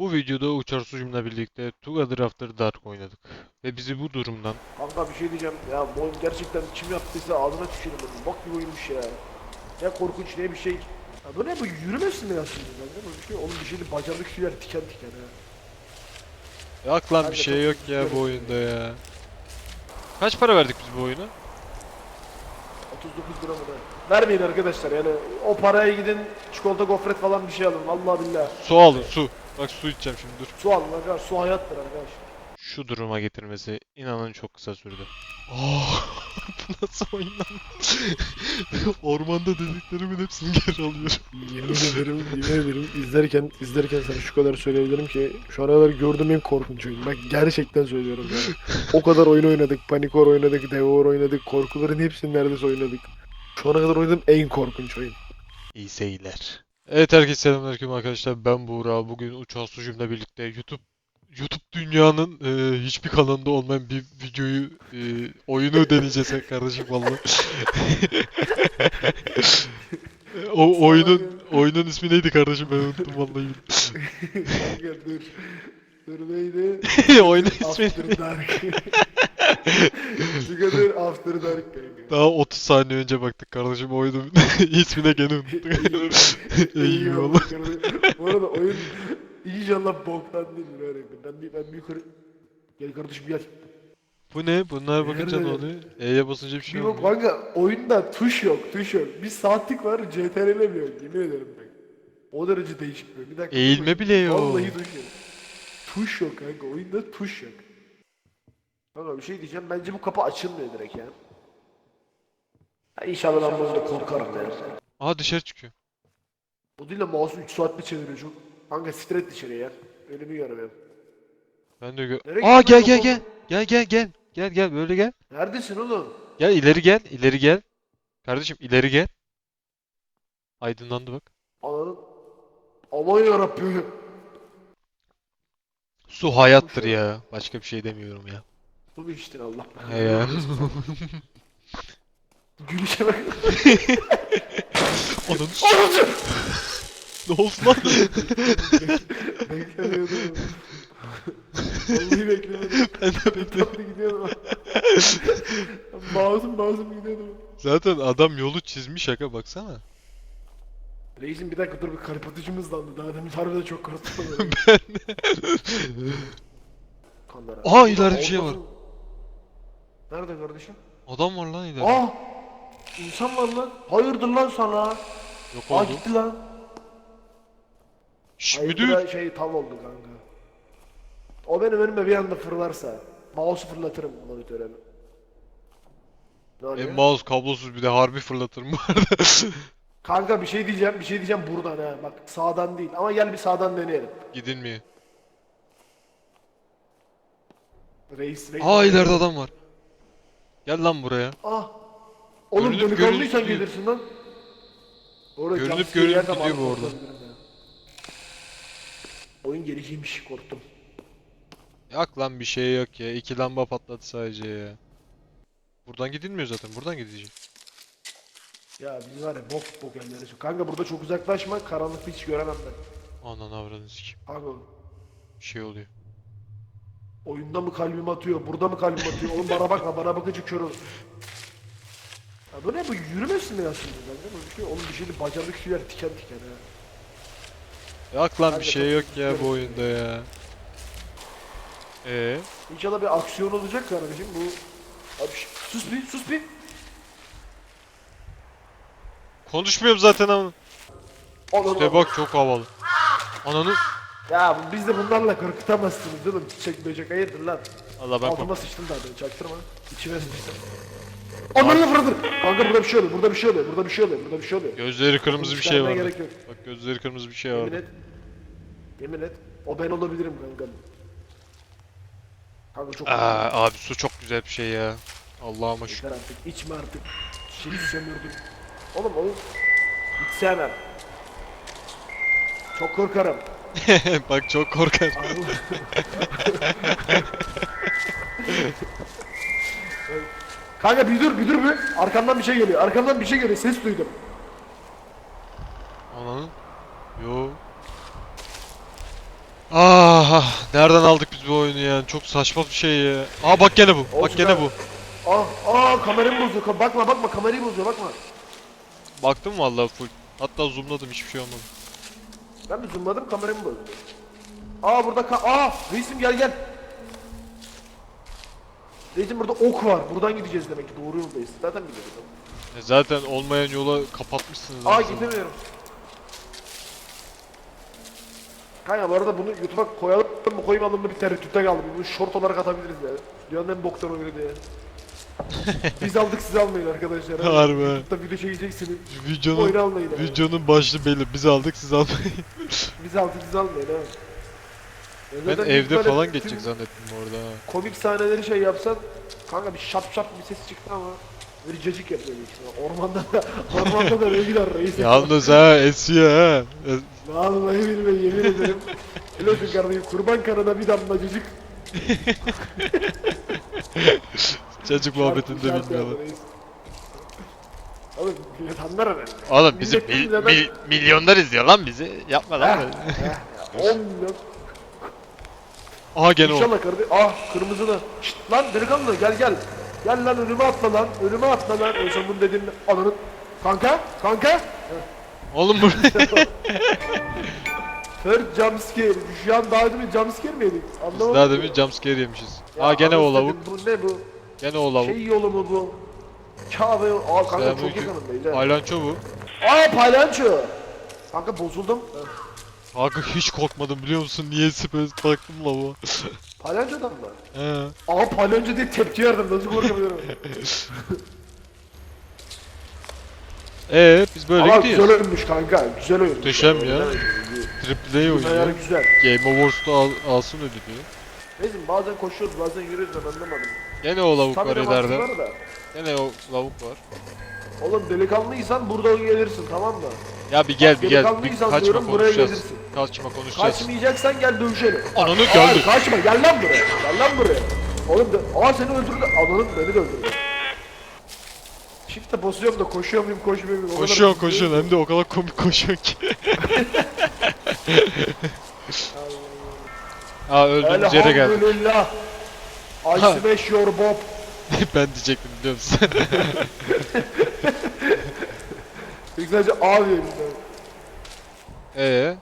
Bu videoda Uçar Sucum'la birlikte Together After Dark oynadık. Ve bizi bu durumdan Kanka bir şey diyeceğim ya bu oyun gerçekten kim yaptıysa ağzına tükürüm. Bak bir oyunmuş ya. Ne korkunç ne bir şey. Ya bu ne bu yürüme simülasyonu bence bu bir şey. Oğlum bir şeydi bacağındaki tüyler diken diken ha. Yok lan Ben bir şey yok ya bu oyunda ya. Kaç para verdik biz bu oyuna? 39 lira mı da? Vermeyin arkadaşlar yani o paraya gidin çikolata gofret falan bir şey alın vallahi billahi. Su alın su. Bak su içeceğim şimdi dur. Su alın arkadaşlar su hayattır arkadaşlar. Şu duruma getirmesi inanın çok kısa sürdü. Oh, bu nasıl oyun lan? Ormanda dediklerimin hepsini geri alıyorum. Yemin ederim, yemin ederim izlerken izlerken sana şu kadar söyleyebilirim ki şu ana kadar gördüğüm en korkunç oyun. Bak gerçekten söylüyorum yani. O kadar oyun oynadık, Panikor oynadık, Devor oynadık, korkuların hepsini neredeyse oynadık. Şu ana kadar oynadığım en korkunç oyun. İyi seyirler. Evet herkese selamünaleyküm arkadaşlar. Ben Buğra. Bugün Uçan Sucum'la birlikte YouTube YouTube dünyanın e, hiçbir kanalında olmayan bir videoyu e, oyunu deneyeceğiz kardeşim vallahi. o oyunun oyunun ismi neydi kardeşim ben unuttum vallahi. Dur. Dur neydi? oyunun ismi After Dark. Together After Dark kanka. daha 30 saniye önce baktık kardeşim oyunun ismine gene unuttuk. Eyvallah. kardeşim. Bu arada oyun inşallah boktan değildir öğretmen. Ben bir, ben bir yukarı... Gel kardeşim gel. Bu ne? Bunlar bakınca ne Nerede? oluyor? E'ye basınca bir şey Bir bak olmuyor. kanka oyunda tuş yok tuş yok. Bir saatlik var CTRL yok yemin ederim bak. O derece değişik böyle. Bir dakika. Eğilme bile yok. Vallahi tuş yok. Tuş yok kanka oyunda tuş yok. Kanka bir şey diyeceğim bence bu kapı açılmıyor direkt ya. ya inşallah ben bu oyunda korkarım ya. Aa dışarı çıkıyor. Bu değil de mouse'u 3 saatte çeviriyor çok. Kanka stret dışarı ya. Önümü görmüyorum. Ben de gö- Nereye Aa gel gel gel. Gel gel gel. Gel gel böyle gel. Neredesin oğlum? Gel ileri gel. ileri gel. Kardeşim ileri gel. Aydınlandı bak. Ananın. Aman yarabbim. Su hayattır ya. Başka bir şey demiyorum ya. Bu bir iştir Allah. He ya. Gülüşe bak. Onun... ne oldu lan? Beklemiyordum. Vallahi beklemiyordum. ben de bekledim. Tatlı gidiyordum. Mouse'um mouse'um gidiyordum. Zaten adam yolu çizmiş aga baksana. Reisim bir dakika dur bir kalp atışım hızlandı. Daha demin harbiden çok korktum. Kanlara. Aa, ileride bir şey var. Nerede kardeşim? Adam var lan ileride. Aa! İnsan var lan. Hayırdır lan sana? Yok Aa oldu. gitti lan. Şşş Hayırdır müdür. ha, şey tav oldu kanka. O benim önüme bir anda fırlarsa. Mouse'u fırlatırım monitöre. Ne E, oluyor? mouse kablosuz bir de harbi fırlatırım bu arada. Kanka bir şey diyeceğim, bir şey diyeceğim buradan ha. Bak sağdan değil ama gel bir sağdan deneyelim. Gidilmiyor. Reis, reis. Aa ileride adam var. Gel lan buraya. Ah. Oğlum Görünüp delikanlıysan görünüp gelirsin lan. Orada Görünüp jumpscare görünüp gidiyor bu arada. ya. Oyun gelişiymiş korktum. Yok lan bir şey yok ya. İki lamba patladı sadece ya. Buradan gidilmiyor zaten. Buradan gidecek. Ya biz var ya bok bok çok. Kanka burada çok uzaklaşma karanlıkta hiç göremem ben. Anan avradını sikeyim. Kanka Bir şey oluyor. oyunda mı kalbim atıyor, burada mı kalbim atıyor? Oğlum bana bakma, bana bakınca kör olur. Ya bu ne bu yürüme simülasyonu bence bu bir şey. Oğlum bir şeydi bacağındaki tüyler diken diken ha. Yok lan bir şey yok ya bu oyunda ya. Ee, İnşallah bir aksiyon olacak kardeşim bu. Abi şş, sus bir, sus bir. Konuşmuyorum zaten ama. İşte bak çok havalı. Ananı. Ya biz de bunlarla korkutamazsınız oğlum. Çiçek böcek hayırdır lan. Allah ben Altıma sıçtım daha ben çaktırma. İçime sıçtım. Onları fırladır. Kanka burada bir şey oluyor, burada bir şey oluyor, burada bir şey oluyor, burada bir şey oluyor. Gözleri kırmızı bir şey var. Bak gözleri kırmızı bir şey Yemin var. et. Yemin et. O ben olabilirim kanka. Kanka çok Aa, abi su çok güzel bir şey ya. Allah'ıma şükür. Artık. içme artık. Şişini sömürdüm. Oğlum oğlum. Hiç sevmem. Çok korkarım. Bak çok korkar. Kanka bir dur bir dur bir. Arkamdan bir şey geliyor. Arkamdan bir şey geliyor. Ses duydum. Ananı. Yo. Aa Aha, nereden aldık biz bu oyunu ya? Çok saçma bir şey ya. Aa bak gene bu. Bak Olsun gene abi. bu. Aa, aa kameramı bozuyor. Bakma bakma kamerayı bozuyor bakma. Baktım vallahi full. Hatta zoomladım hiçbir şey olmadı. Ben bir zoomladım kameramı bozuyor. Aa burada ka Aa reisim gel gel. Reisim burada ok var. Buradan gideceğiz demek ki. Doğru yoldayız. Zaten biliyoruz. E zaten olmayan yola kapatmışsınız. Aa anasını. gidemiyorum. Kanka bu arada bunu YouTube'a koyalım mı koymayalım mı bir tereddütte kaldım. Bunu short olarak atabiliriz ya. Dünyanın en boktan oyunu diye. Biz aldık siz almayın arkadaşlar. Harbi. YouTube'da video çekeceksiniz. Videonun almayın abi. videonun başlığı belli. Biz aldık siz almayın. Biz aldık siz almayın ha. Ya ben zaten evde falan geçecek zannettim orada. ha. Komik sahneleri şey yapsan kanka bir şap şap bir ses çıktı ama böyle cacık yapıyor büyük ihtimal. Ormanda da ormanda da regiler reis. Yalnız ha esiyor ha. Es- Vallahi billahi yemin ederim. Helal olsun kardeşim kurban kanına bir damla cacık. Çocuk muhabbetinde Şart- şart bilmiyorlar. Oğlum millet anlar herhalde. Oğlum bizim Millet mil- mil- milyonlar izliyor lan bizi. Yapma lan. böyle. 10 milyon. Aha gene o. İnşallah kardeşim. Ah kırmızılı. Şşt lan delikanlı gel gel. Gel lan önüme atla lan. Önüme atla lan. En son bunu dediğin ananın. Kanka kanka. Oğlum bu Third jumpscare. Şu an daha demin jumpscare mi yedik? Anlamadım. daha demin jumpscare yemişiz. Ya Aa gene o anasını lavuk. dedim, Bu ne bu? Gene o lavuk. Şey yolu mu bu? Kabe yolu. Aa kanka çok Selamünaleyküm. yakınındayız ha. Aylanço bu. Aa palyaço. Kanka bozuldum. Kanka hiç korkmadım biliyor musun? Niyeyse böyle taktım lavuğa. Palyaçodan mı? He. Aa palyaço diye tepki verdim. Nasıl korkabiliyorum? Ee biz böyle Ama gidiyoruz. güzel oyunmuş kanka. Güzel oyun. Muhteşem ya. Triple A Ayarı oynuyor. güzel. Game Awards'ta al, alsın ödülü. Neyse bazen koşuyoruz bazen yürüyoruz ben anlamadım. Gene o lavuk var Tabii ileride. var da. Gene o lavuk var. Oğlum delikanlıysan burada gelirsin tamam mı? Ya bir gel bir gel. Bir Delikanlıysan kaçma diyorum, buraya konuşacağız. gelirsin. Kaçma konuşacağız. Kaçmayacaksan gel dövüşelim. Ananı Hayır geldi. kaçma gel lan buraya. Gel lan buraya. Oğlum de, aa seni öldürdü. Ananın beni de öldürdü. Shift'e basıyorum da koşuyor muyum koşmuyor muyum? O kadar Koşuyorsun koşuyorsun hem de o kadar komik koşuyorsun ki. Aa öldüğümüz yere geldik. Elhamdülillah. I Ha. smash your bob. ben diyecektim biliyor musun? Önce A diyelim. Eee?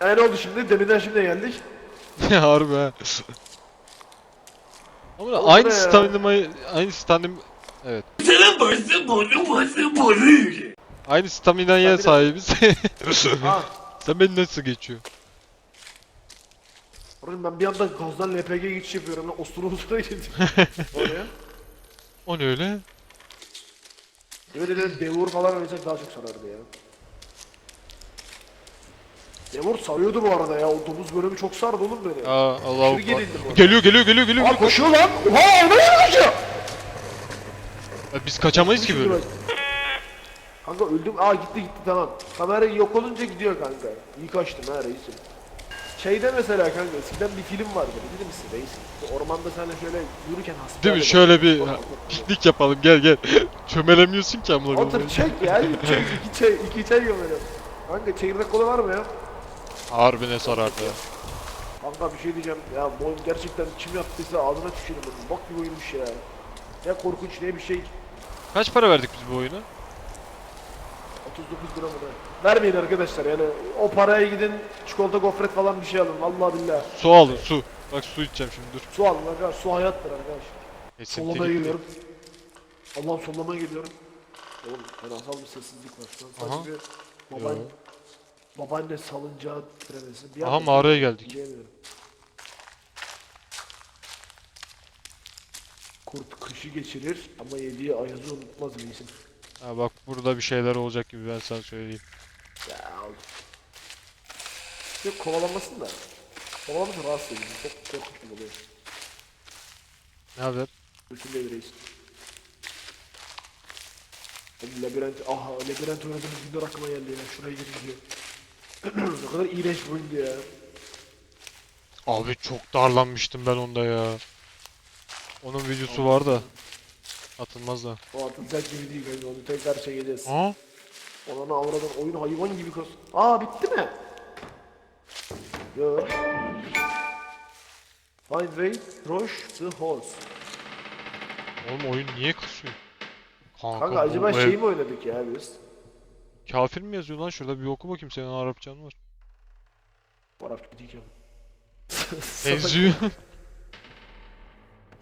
E ne oldu şimdi? Deminden şimdi geldik. Harbi ha. Ama Oğlum aynı ne ya? staminayı aynı stamin evet. Aynı staminaya Stamina- sahibiz. ha. Sen beni nasıl geçiyor? Oğlum ben bir anda gazdan LPG geçiş yapıyorum. Lan ostura ostura geçtim. Oraya. O ne öyle? Öyle de devur falan oynaysak daha çok sarardı ya. Devur sarıyordu bu arada ya. O domuz bölümü çok sardı oğlum beni. Aa Allah Aşırı gerildim bu arada. Geliyor geliyor geliyor geliyor. Aa koşuyor lan. Oha oraya koşuyor. Ya Biz kaçamayız ki böyle. Kanka öldüm. Aa gitti gitti tamam. Kamera yok olunca gidiyor kanka. İyi kaçtım ha reisim. Şeyde mesela kanka eskiden bir film vardı bilir misin? İşte Ormanda sen şöyle yürürken hasta. Değil mi? Şöyle bir ha, piknik yapalım gel gel. Çömelemiyorsun ki amına Otur koyayım. çek ya. Çek iki çay iki çay gömelim. Kanka çekirdek kola var mı ya? Harbi ne sarardı ya. Kanka bir şey diyeceğim ya bu oyun gerçekten kim yaptıysa ağzına tükürüm. Bak bir oyunmuş ya. Ne korkunç ne bir şey. Kaç para verdik biz bu oyuna? 39 lira mı ne? Vermeyin arkadaşlar yani o paraya gidin çikolata gofret falan bir şey alın vallahi billahi. Su alın su. Bak su içeceğim şimdi dur. Su alın arkadaşlar su hayattır arkadaşlar. Esinti Sollamaya gitti. geliyorum. Allah'ım sollamaya geliyorum. Oğlum fenasal bir sessizlik var şu an. Aha. Bir babaanne, babaanne salıncağı tremesi. Bir Aha, anda mağaraya geldik. Diyemiyorum. Kurt kışı geçirir ama yediği ayazı unutmaz reisim. Ha bak burada bir şeyler olacak gibi ben sana söyleyeyim. Ya Yok kovalamasın da. Kovalamasın rahatsız edici. Çok korkunç oluyor. Ne haber? Bütün devir reis. Oğlum labirent, aha labirent oynadığımız günler aklıma geldi ya. Şuraya girince. ne kadar iğrenç bir oyundu ya. Abi çok darlanmıştım ben onda ya. Onun videosu var da. Atılmaz da. O atılacak gibi değil bence onu tekrar çekeceğiz. Ha? Ona avradan oyun hayvan gibi kız. Aa bitti mi? Yo. Find way, rush the horse. Oğlum oyun niye kasıyor? Kanka, Kanka acaba bu şey ev- mi oynadık ya biz? Kafir mi yazıyor lan şurada bir oku bakayım senin Arapçan var. Arap diyeceğim. Benziyor.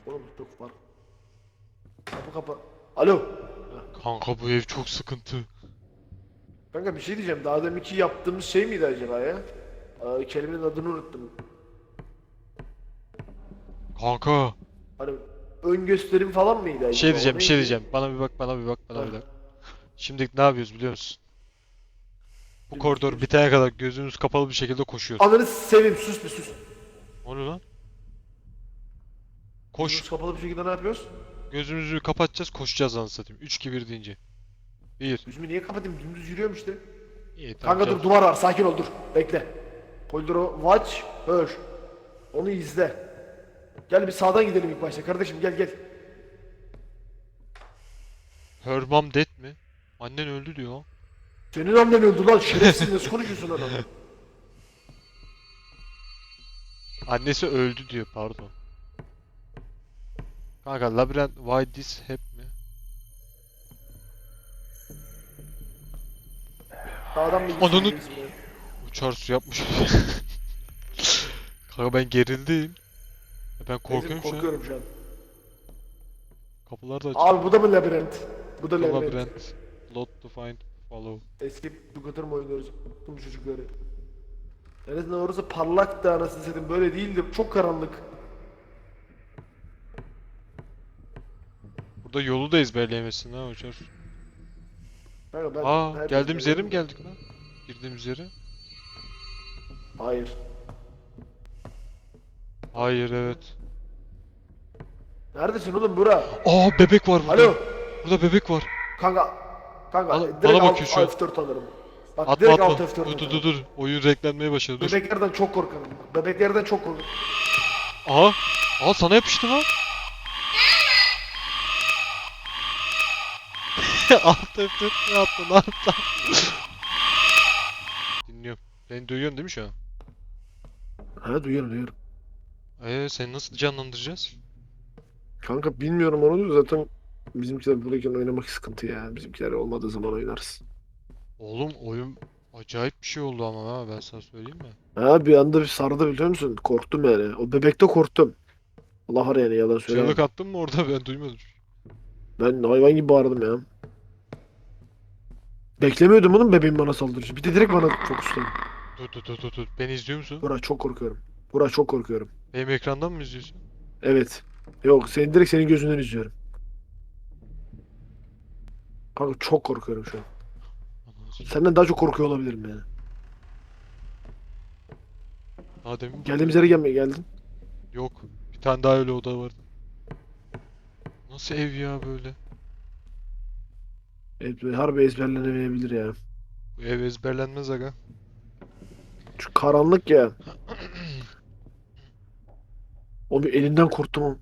Oğlum çok var. Kapı kapı. Alo. Kanka bu ev çok sıkıntı. Kanka bir şey diyeceğim. Daha deminki yaptığımız şey miydi acaba ya? Aa, kelimenin adını unuttum. Kanka Hani ön gösterim falan mıydı acaba? bir şey diyeceğim bir şey diyeceğim. Bana bir bak bana bir bak bana bir bak. Şimdi ne yapıyoruz biliyor musun? Bu koridor bitene kadar gözümüz kapalı bir şekilde koşuyoruz. Ananı seveyim sus bir sus. Ne oluyor lan? Koş. Gözümüz kapalı bir şekilde ne yapıyoruz? Gözümüzü kapatacağız koşacağız anasını satayım. 3 2 1 deyince. 1. Yüzümü niye kapatayım? Dümdüz yürüyorum işte. İyi tamam. Kanka dur duvar var sakin ol dur. Bekle. Poldro watch her. Onu izle. Gel bir sağdan gidelim ilk başta. Kardeşim gel gel. Her mom dead mi? Annen öldü diyor. Senin annen öldü lan şerefsiz nasıl konuşuyorsun lan adam? Annesi öldü diyor pardon. Kanka labirent why this hep mi? Sağdan bir Ananı-. Uçar su yapmış. Kanka ben gerildim. Ben Neyse, korkuyorum an. korkuyorum şu an. Kapılar da açık. Abi bu da mı labirent? Bu da labirent. labirent. Lot to find, follow. Escape Dugatır mı oynuyoruz? Bu çocukları. En azından orası parlak da anasını satayım böyle değildi. Çok karanlık. Burada yolu da ezberleyemesin ha uçar. Kanka ben Aa her geldiğimiz yere mi geldik lan? Girdiğimiz yere? Hayır. Hayır evet. Neredesin oğlum bura? Aa bebek var burada. Alo. Burada bebek var. Kanka. Kanka Bana- direkt bana alt, bakıyor şu an. alt F4 alırım. Bak Atma direkt atma. alt F4 Dur dur alırım. dur dur. Oyun renklenmeye başladı dur. Bebeklerden çok korkarım. Bebeklerden çok korkarım. Aha. Aa sana yapıştı lan. Alt F4 ne yaptın lan sen? Dinliyorum. Beni duyuyorsun değil mi şu an? Ha duyuyorum duyuyorum. Ee seni nasıl canlandıracağız? Kanka bilmiyorum onu da zaten bizimkiler buradayken oynamak sıkıntı ya. Bizimkiler olmadığı zaman oynarız. Oğlum oyun acayip bir şey oldu ama ha ben sana söyleyeyim mi? Ha bir anda bir sardı biliyor musun? Korktum yani. O bebekte korktum. Allah var yani yalan söyleyemem. Çığlık attın mı orada ben duymadım. Ben hayvan gibi bağırdım ya. Beklemiyordum oğlum bebeğim bana saldırıcı. Bir de direkt bana fokusladı. Dur dur dur dur dur. Beni izliyor musun? Burak çok korkuyorum. Burak çok korkuyorum. Benim ekrandan mı izliyorsun? Evet. Yok seni direkt senin gözünden izliyorum. Kanka çok korkuyorum şu an. Senden daha çok korkuyor olabilirim yani. Daha demin Geldiğimiz yere gelmeye geldin. yok. Bir tane daha öyle oda vardı. Nasıl ev ya böyle? Evet harbi ezberlenemeyebilir ya. Bu ev ezberlenmez aga. Şu karanlık ya. O bir elinden korktum o.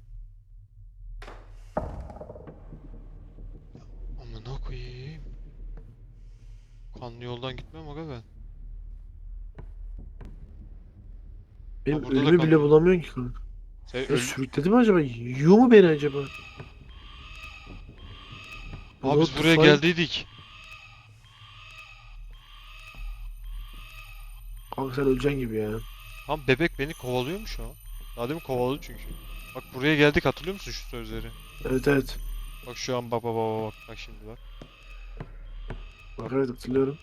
Amına koyayım. Kanlı yoldan gitmem aga ben. Benim burada da ölümü bile kaldım. bulamıyorsun ki kanka. Sen Ya öl- sürükledi mi acaba? Yiyor mu beni acaba? Aa biz buraya geldiydik. Kanka sen öleceksin gibi ya. Tam bebek beni kovalıyor mu şu an? Daha demin kovaladı çünkü. Bak buraya geldik hatırlıyor musun şu sözleri? Evet evet. Bak şu an bak bak bak bak bak şimdi bak. Bak evet hatırlıyorum.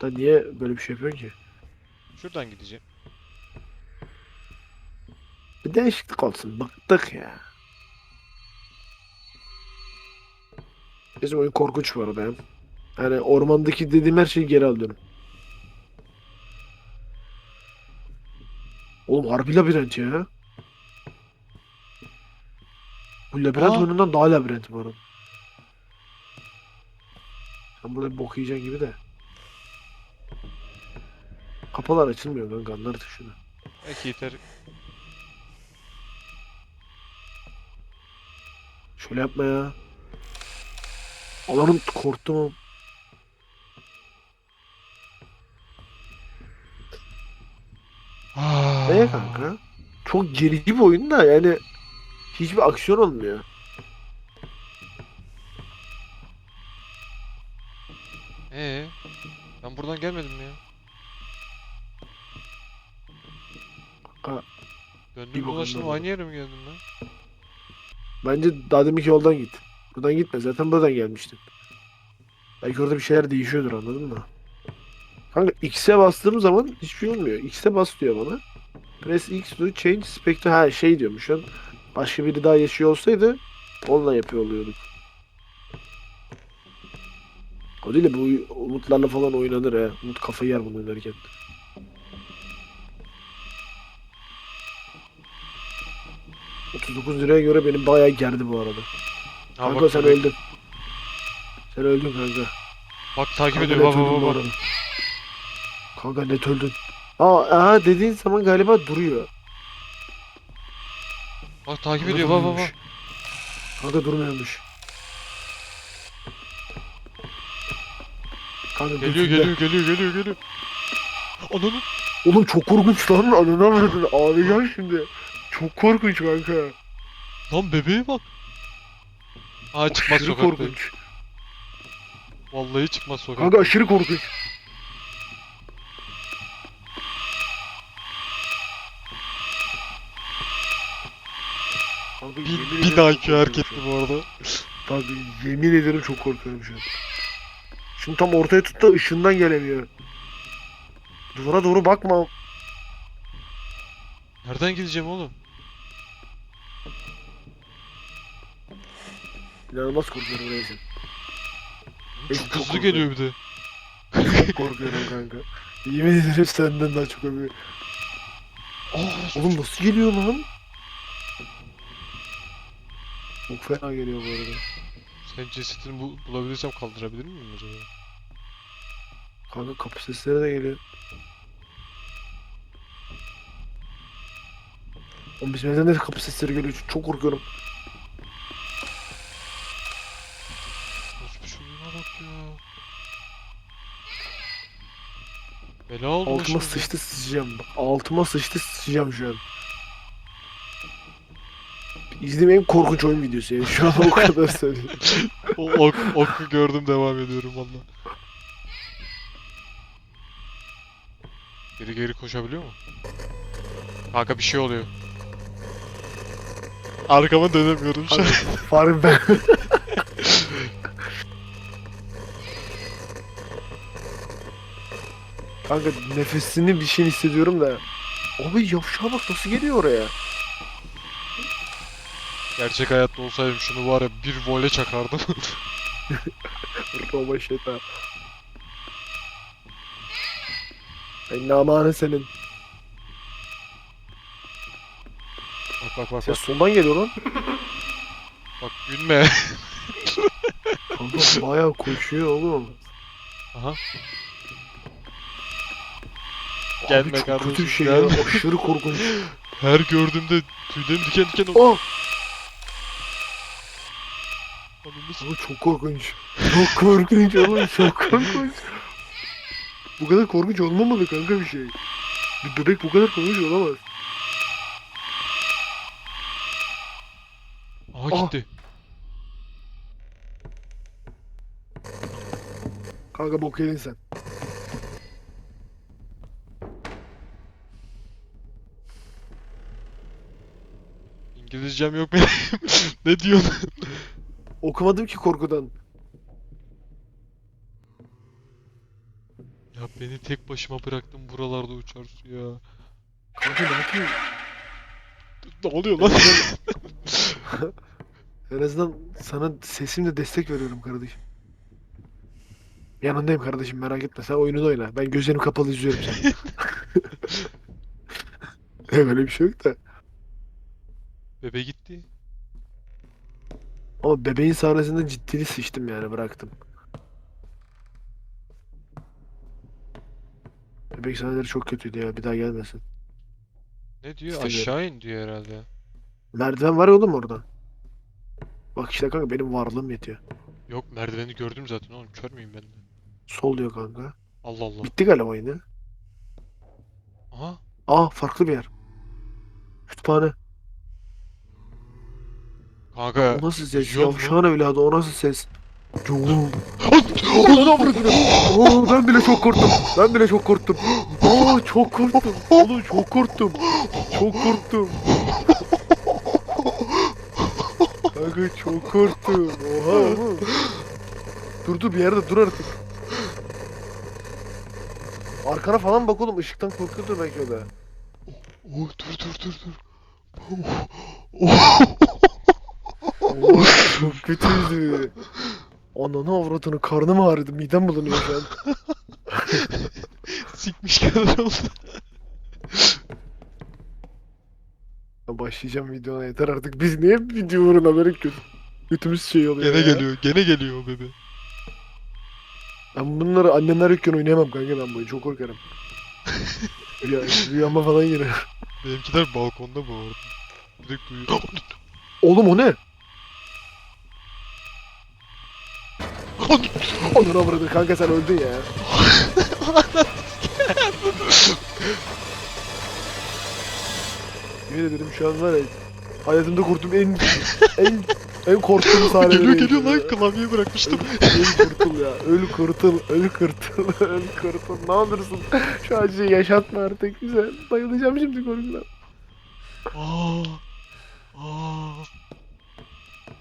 Da niye böyle bir şey yapıyorsun ki? Şuradan gideceğim. Bir değişiklik olsun. Bıktık ya. Bizim oyun korkunç bu arada ya. Yani ormandaki dediğim her şeyi geri alıyorum. Oğlum harbi labirent ya. Bu labirent Aa. oyunundan daha labirent bu arada. Sen burada bir bok yiyeceksin gibi de. Kapılar açılmıyor kanka anlar şunu. Belki yeter. Şöyle yapma ya. Alanım korktum. Ah. Ne kanka? Çok gerici bir oyun da yani hiçbir aksiyon olmuyor. Ee, ben buradan gelmedim mi ya? Döndüm bir dolaştım bakımdan aynı yere mi geldim ben? Bence daha deminki yoldan git. Buradan gitme zaten buradan gelmiştin. Belki orada bir şeyler değişiyordur anladın mı? Kanka X'e bastığım zaman hiçbir şey olmuyor. X'e bas diyor bana. Press X to change spectrum. Ha şey diyormuş şu an. Başka biri daha yaşıyor olsaydı onunla yapıyor oluyorduk. O değil de bu Umutlarla falan oynanır ha. Umut kafayı yer bunu oynarken. ...39 liraya göre benim bayağı gerdi bu arada. Ha, Kanka bak, sen bak, öldün. Sen öldün kanka. bak takip Kanka ediyor net bak bak öldün bu bak. bak. arada. Kanka net öldün. Aa, aha dediğin zaman galiba duruyor. Bak takip Kanka ediyor bak bak bak. durmuyormuş. Kanka durmuyormuş. Kanka Geliyor götünde. geliyor geliyor geliyor geliyor. Ananı. Oğlum çok korkunç lan. Ananı avradın. Ağlayacağım şimdi. Çok korkunç kanka. Lan bebeğe bak. Aa çıkmaz aşırı sokaktayım. korkunç. Vallahi çıkmaz sokak. Kanka aşırı korkunç. Kanka, Bir, yemin bir ederim dahaki çok bu arada. Bak yemin ederim çok korkuyorum şu an. Şimdi tam ortaya tut da ışığından gelemiyor. Duvara doğru bakma. Nereden gideceğim oğlum? İnanılmaz korkuyorum neyse. Ben Çok hızlı geliyor bir de. Çok korkuyorum kanka. Yemin ederim senden daha çok abi. Aa, Oğlum nasıl geliyor lan? Çok fena geliyor bu arada. Sen cesedini bu, bulabilirsem kaldırabilir miyim acaba? Kanka kapı sesleri de geliyor. Oğlum bizim evden de kapı sesleri geliyor. Çok korkuyorum. Nasıl bir çocuğuna bak ya. Bela oldu Altıma başımıza. sıçtı sıçacağım. Bak, altıma sıçtı sıçacağım şu an. İzlediğim en korkunç oyun videosu yani. Şu an o kadar söyleyeyim. O ok, oku gördüm devam ediyorum valla. Geri geri koşabiliyor mu? Kanka bir şey oluyor. Arkama dönemiyorum şu an. Fark ben. Kanka nefesini bir şey hissediyorum da. Abi yavşağa bak nasıl geliyor oraya. Gerçek hayatta olsaydım şunu var ya bir vole çakardım. Roma şeytan. Ben namanı senin. bak bak bak bak. soldan geliyor lan. Bak gülme. Kanka bayağı koşuyor oğlum. Aha. Gelme çok kötü bir kardeşim, şey gelme. ya. Aşırı korkunç. Her gördüğümde tüylerim diken diken oluyor. Oh! S- Abi çok korkunç. Çok korkunç oğlum çok korkunç. Bu kadar korkunç olmamalı kanka bir şey. Bir bebek bu kadar korkunç olamaz. Aha Ah. gitti. Kanka bok yedin sen. İngilizcem yok benim. ne diyorsun? Okumadım ki korkudan. Ya beni tek başıma bıraktın buralarda uçarsın ya. Kanka ne yapayım? Ne oluyor lan? En azından sana sesimle destek veriyorum kardeşim. Yanındayım kardeşim merak etme. Sen oyununu oyna. Ben gözlerim kapalı izliyorum seni. Öyle bir şey yok da. Bebe gitti. Ama bebeğin sahnesinde ciddili sıçtım yani bıraktım. Bebek sahneleri çok kötüydü ya. Bir daha gelmesin. Ne diyor? İstemiyorum. Aşağı in diyor herhalde. Merdiven var oğlum orada. Bak işte kanka benim varlığım yetiyor. Yok merdiveni gördüm zaten oğlum. Kör müyüm ben de? Sol diyor kanka. Allah Allah. Bitti galiba oyunu. Aha. Aa farklı bir yer. Kütüphane. Kanka. O nasıl ses? Yok mu? Yavşağın evladı o nasıl ses? Oo ben bile çok korktum. Ben bile çok korktum. Aa çok korktum. Oğlum çok korktum. Çok korktum. Kanka çok korktum. Oha oğlum. Dur dur bir yerde dur artık. Arkana falan bak oğlum ışıktan korkuyordur belki o da. Oh, dur dur dur dur. Oo, çok kötüydü. Ananı avradını karnım ağrıdı midem bulanıyor şu an. Sikmiş kadar oldu. Ya Başlayacağım videona yeter artık. Biz niye video böyle kötü, kötümüz şey oluyor Gene ya? geliyor. Gene geliyor o bebe. Ben bunları annemler yokken oynayamam kanka ben bu oyunu çok korkarım. Rüya, rüyama falan girer. Benimkiler balkonda bu arada. Direkt duyuyor. Oğlum o ne? Onur avradı kanka sen öldün ya. Yemin ederim şu an var ya hayatımda korktuğum en en en korktuğum sahne. geliyor geliyor lan klavyeyi bırakmıştım. Öl kurtul ya. Öl kurtul. Öl kurtul. Öl kurtul. Ne olursun. Şu acıyı yaşatma artık bize. Bayılacağım şimdi korkudan. Aa. Aa.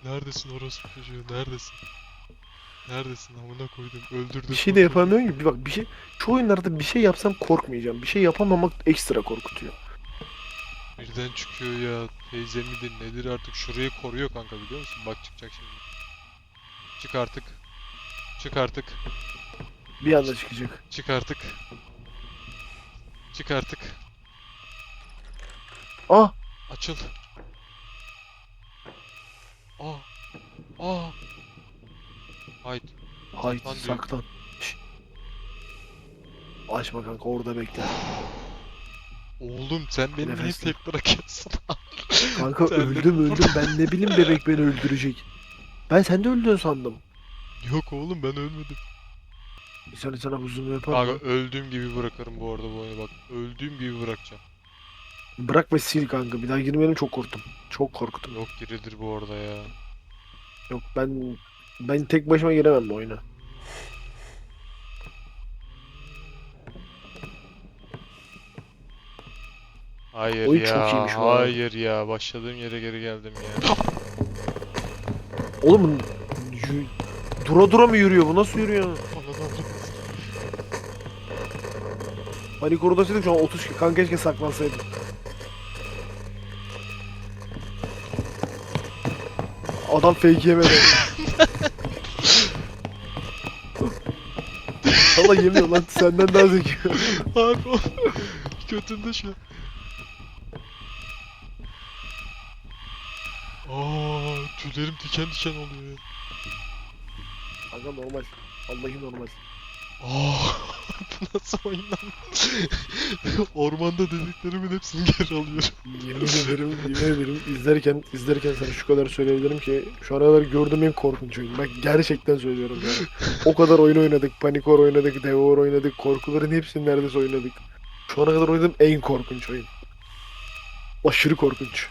Neredesin orospu çocuğu? Neredesin? Neredesin amına koydum. Öldürdüm. Bir şey de yapamıyorum ki. Bir Bak bir şey. Şu oyunlarda bir şey yapsam korkmayacağım. Bir şey yapamamak ekstra korkutuyor. Birden çıkıyor ya. Teyze midir nedir artık şurayı koruyor kanka biliyor musun? Bak çıkacak şimdi. Çık artık. Çık artık. Bir anda çıkacak. Çık artık. Çık artık. Ah! Açıl. Aa. Aa. Haydi. Haydi Saklan diyor. saklan. Şşt. Açma kanka orada bekle. Oğlum sen beni niye Nefes tek bırakıyorsun? Kanka Sen de- öldüm öldüm. Ben ne bileyim bebek beni öldürecek. Ben sen de öldün sandım. Yok oğlum ben ölmedim. Bir saniye sana yapar Kanka mı? öldüğüm gibi bırakırım bu arada bu oyunu bak. Öldüğüm gibi bırakacağım. Bırak ve sil kanka. Bir daha girmeyelim çok korktum. Çok korktum. Yok girilir bu arada ya. Yok ben ben tek başıma giremem bu oyuna. Hayır Oyun ya. çok iyiymiş bu arada. hayır ya. Başladığım yere geri geldim ya. Oğlum yü- dura dura mı yürüyor bu? Nasıl yürüyor? Panik oradasıydım şu an 30 kişi. Kanka keşke saklansaydım. Adam fake yemedi. Valla yemiyor lan senden daha zeki. Harbi oğlum. Kötünde şu an. Aa, tüylerim diken diken oluyor ya. Kanka normal. Vallahi normal. Oh, bu nasıl oyun? Ormanda dediklerimin hepsini geri alıyorum. Yemin ederim, yemin ederim izlerken izlerken sana şu kadar söyleyebilirim ki şu ana kadar gördüğüm en korkunç oyun. Bak gerçekten söylüyorum yani. O kadar oyun oynadık, Panikor oynadık, Devour oynadık, korkuların hepsini neredeyse oynadık. Şu ana kadar oynadığım en korkunç oyun. Aşırı korkunç.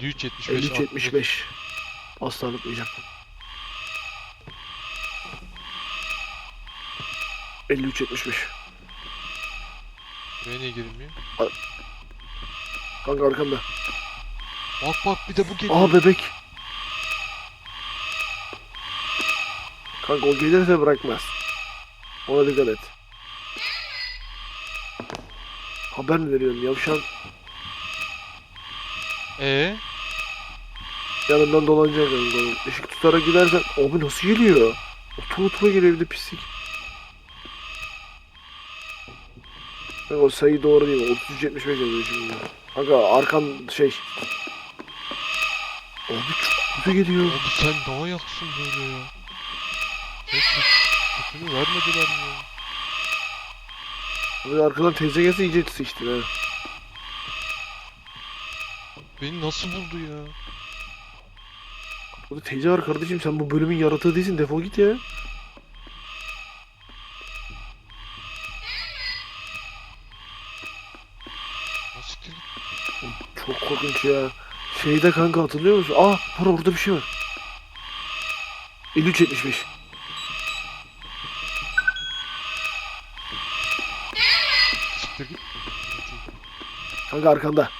...53-75... 53-75. Posta alıp yiyeceğim. 53 75. Buraya niye girilmiyor? Kanka arkamda. Bak bak bir de bu geliyor. Aa bebek. Kanka o gelirse bırakmaz. Ona dikkat et. Haber mi veriyorsun yavşan? Ee? Yanından dolanacak onun. Işık tutarak gidersen abi nasıl geliyor? Otura otura geliyor bir de pislik. Kanka o sayı doğru değil mi? 33-75 yazıyor şimdi. Kanka arkan şey. Abi çok kötü geliyor. Abi sen daha yaksın böyle ya. Sütünü vermediler mi ya? Abi arkadan teyze gelse iyice sıçtı ha. Beni nasıl buldu ya? Burada teyze var kardeşim sen bu bölümün yaratığı değilsin defol git ya. Çok korkunç ya. Şeyde kanka hatırlıyor musun? Ah, Aa para burada bir şey var. 53 75. Kanka arkanda.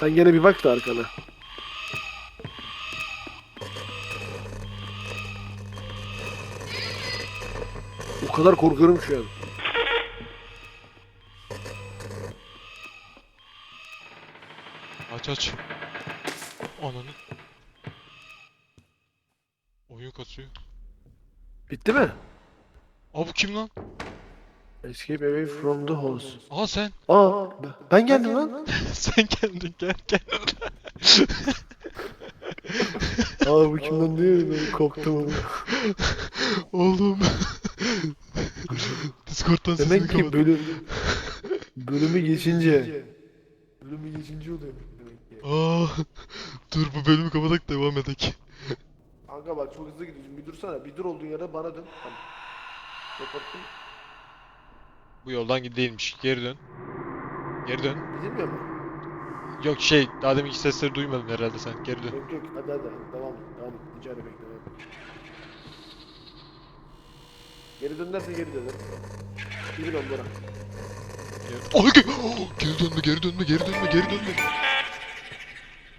Sen gene bir bak da arkana. O kadar korkuyorum şu an. Aç aç. Ananı. Oyun kasıyor. Bitti mi? Aa bu kim lan? Escape away from the house. Aa sen. Aa ben geldim lan. sen geldin gel gel. Aa bu kimden diyor ben korktum. Oğlum. Discord'dan sesini Demek ki kapat. bölüm bölümü geçince bölümü geçince oluyor demek ki. Aa, dur bu bölümü kapatak devam edek. Kanka bak çok hızlı gidiyorsun. Bir dursana. Bir dur olduğun yere bana dön. Tamam. Kapattım. Bu yoldan değilmiş. Geri dön. Geri dön. Gidilmiyor mu? Yok şey, daha deminki sesleri duymadın herhalde sen. Geri dön. Yok yok. Hadi hadi. Devam et. Devam et. Devam et. Geri dön derse geri dön. Geri dön Bora. Ay, ge- Oh, geri dönme, geri dönme, geri dönme, geri dönme.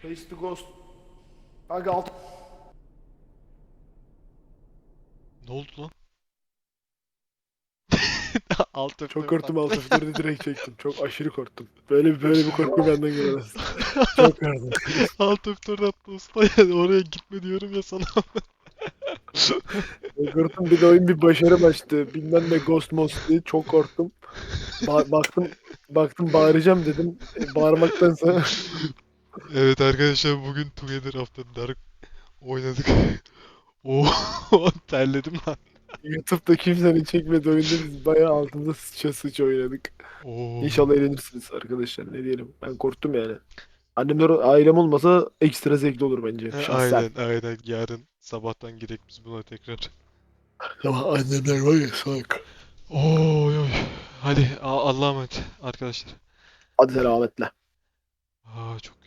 Face the ghost. Kanka alt. Ne oldu lan? Alt F4 Çok korktum alt F4'ü direkt çektim. Çok aşırı korktum. Böyle böyle bir korku benden gelemez. Çok korktum. Alt F4 attı usta yani oraya gitme diyorum ya sana. Korktum. Bir de oyun bir başarı başladı. Bilmem ne Ghost Most diye. Çok korktum. Ba- baktım baktım bağıracağım dedim. E, bağırmaktansa Evet arkadaşlar bugün Together After Dark oynadık. Oo terledim lan. YouTube'da kimsenin çekmediği oyunda biz bayağı altında sıça sıça oynadık. Oo. İnşallah eğlenirsiniz arkadaşlar. Ne diyelim. Ben korktum yani. Annemler ailem olmasa ekstra zevkli olur bence. Ha, Şahsen. Aynen aynen yarın sabahtan girek biz buna tekrar. Ama annemler var ya salak. Oy oy. Hadi Allah'a emanet arkadaşlar. Hadi selametle. Aa çok